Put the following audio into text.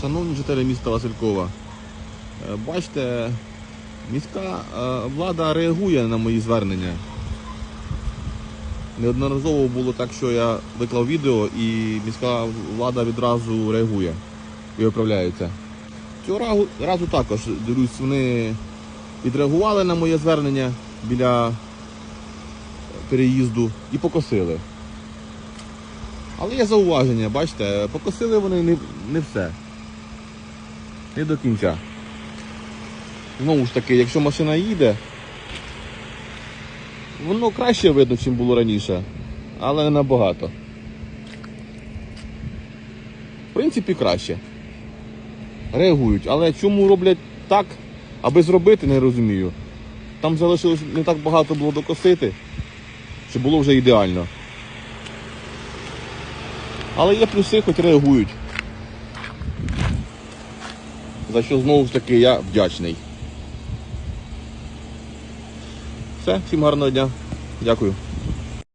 Шановні жителі міста Василькова, е, бачите, міська е, влада реагує на мої звернення. Неодноразово було так, що я виклав відео і міська влада відразу реагує і виправляється. Цього разу, також, дивлюсь, вони відреагували на моє звернення біля переїзду і покосили. Але є зауваження, бачите, покосили вони не все. Не до кінця. Знову ж таки, якщо машина їде, воно краще видно, чим було раніше, але не набагато. В принципі, краще. Реагують. Але чому роблять так, аби зробити, не розумію. Там залишилось не так багато було докосити, що було вже ідеально. Але є плюси, хоч реагують. За що знову ж таки я вдячний. Все, всім гарного дня. Дякую.